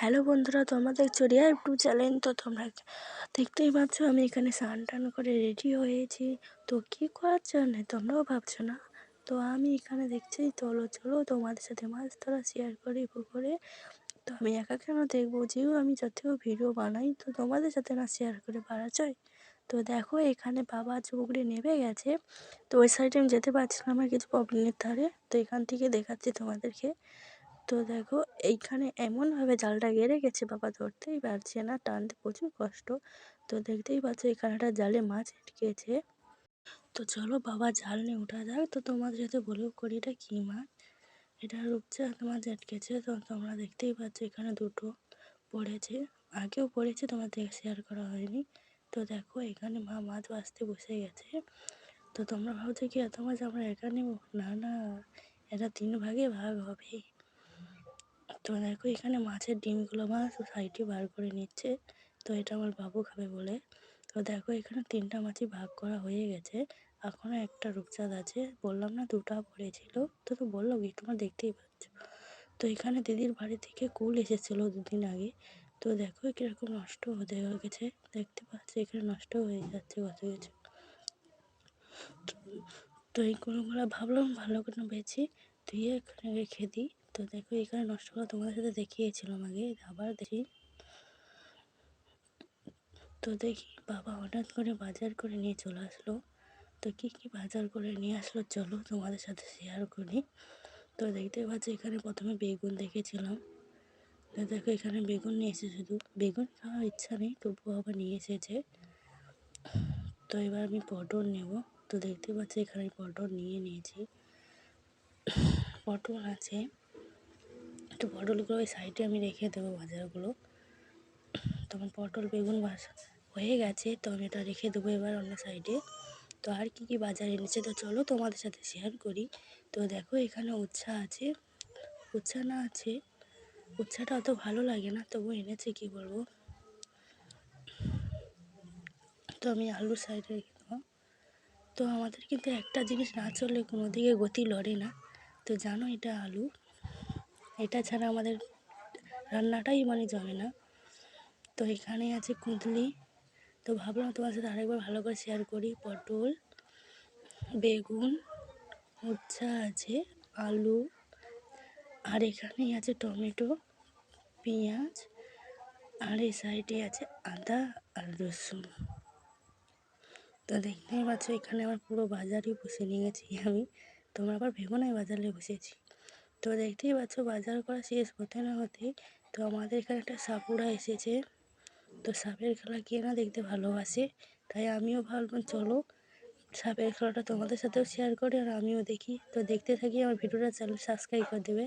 Hello বন্ধুরা, তোমাদের দেখছ একটু চ্যানেল তো তোমরা দেখতেই পাচ্ছ, আমি এখানে স্নান টান করে রেডি হয়েছি। তো কী করার জন্যে তোমরাও ভাবছ না? তো আমি এখানে দেখছি, চলো চলো, তোমাদের সাথে মাছ ধরা শেয়ার করি পুকুরে। তো আমি একা কেন দেখব? যেও আমি যতও ভিডিও বানাই, তো তোমাদের সাথে না শেয়ার করে পারা যায় তো দেখো, এখানে বাবা পুকুরে নেমে গেছে। তো ওই সাইডে আমি যেতে পারছিলাম না, কিছু প্রবলেমের ধারে। তো এখান থেকে দেখাচ্ছি তোমাদেরকে। তো দেখো, এইখানে এমনভাবে জালটা গেড়ে গেছে বাবা, ধরতেই পারছে না, টানতে প্রচুর কষ্ট। তো দেখতেই পাচ্ছ এখানেটা জালে মাছ আটকেছে। তো চলো বাবা, জাল নিয়ে উঠা যাক। তো তোমাদের সাথে বলেও করি, এটা কী মাছ? এটা রূপচাঁদ মাছ আটকেছে। তো তোমরা দেখতেই পাচ্ছ, এখানে দুটো পড়েছে। আগেও পড়েছে, তোমাদের শেয়ার করা হয়নি। তো দেখো, এখানে মা মাছ বাঁচতে বসে গেছে। তো তোমরা ভাবছ কি, এত মাছ আমরা এখানে না না, এটা তিন ভাগে ভাগ হবে। তো দেখো এখানে মাছের ডিমগুলো মাছ সাইডে বার করে নিচ্ছে। তো এটা আমার বাবু খাবে বলে। তো দেখো এখানে তিনটা মাছই ভাগ করা হয়ে গেছে। এখনও একটা রূপচাঁদ আছে। বললাম না দুটা পড়েছিল। তো তো বলল কি, তোমার দেখতেই পাচ্ছ। তো এখানে দিদির বাড়ি থেকে কুল এসেছিল দুদিন আগে। তো দেখো কীরকম নষ্ট হতে গেছে দেখতে পাচ্ছি এখানে নষ্ট হয়ে যাচ্ছে কত কিছু। তো এই কুলগুলো ভাবলাম ভালো করে বেছি ধুয়ে এখানে রেখে দিই। তো দেখো, এখানে নষ্ট করা তোমাদের সাথে দেখিয়েছিলাম আগে আবার দেখি। তো দেখি, বাবা হঠাৎ করে বাজার করে নিয়ে চলে আসলো। তো কী কী বাজার করে নিয়ে আসলো চলো তোমাদের সাথে শেয়ার করি। তো দেখতে পাচ্ছি, এখানে প্রথমে বেগুন দেখেছিলাম। তো দেখো, এখানে বেগুন নিয়ে এসে শুধু। বেগুন খাওয়ার ইচ্ছা নেই তবুও আবার নিয়ে এসেছে। তো এবার আমি পটল নেব। তো দেখতে পাচ্ছি, এখানে পটল নিয়ে নিয়েছি। পটল আছে। তো পটলগুলো ওই সাইডে আমি রেখে দেবো বাজারগুলো। তখন পটল, বেগুন বাসা হয়ে গেছে, তো আমি এটা রেখে দেবো এবার অন্য সাইডে। তো আর কি কি বাজার এনেছে, তো চলো তোমাদের সাথে শেয়ার করি। তো দেখো এখানে উচ্ছা আছে। উচ্ছা না আছে, উচ্ছাটা অত ভালো লাগে না তবু এনেছে, কি বলব? তো আমি আলুর সাইডে রেখে দেবো। তো আমাদের কিন্তু একটা জিনিস না চললে কোনো দিকে গতি লড়ে না। তো জানো এটা আলু। এটা ছাড়া আমাদের রান্নাটাই মানে জমে না। তো এখানে আছে কুঁদলি। তো ভাবলাম তোমার সাথে আরেকবার ভালো করে শেয়ার করি। পটল, বেগুন, উচ্ছা আছে, আলু, আর এখানেই আছে টমেটো, পেঁয়াজ, আর এই সাইডে আছে আদা আর রসুন। তো দেখতেই পাচ্ছ এখানে আমার পুরো বাজারই বসে নিয়ে গেছি আমি। তোমরা আবার ভেবো না বাজারে বসেছি। তো দেখতেই পাচ্ছ বাজার করা শেষ হতে না হতে তো আমাদের এখানে একটা সাপুরা এসেছে। তো সাপের খেলা কে না দেখতে ভালোবাসে, তাই আমিও ভাবলাম চলো সাপের খেলাটা তোমাদের সাথেও শেয়ার করি আর আমিও দেখি। তো দেখতে থাকি, আমার ভিডিওটা চ্যানেল সাবস্ক্রাইব করে দেবে।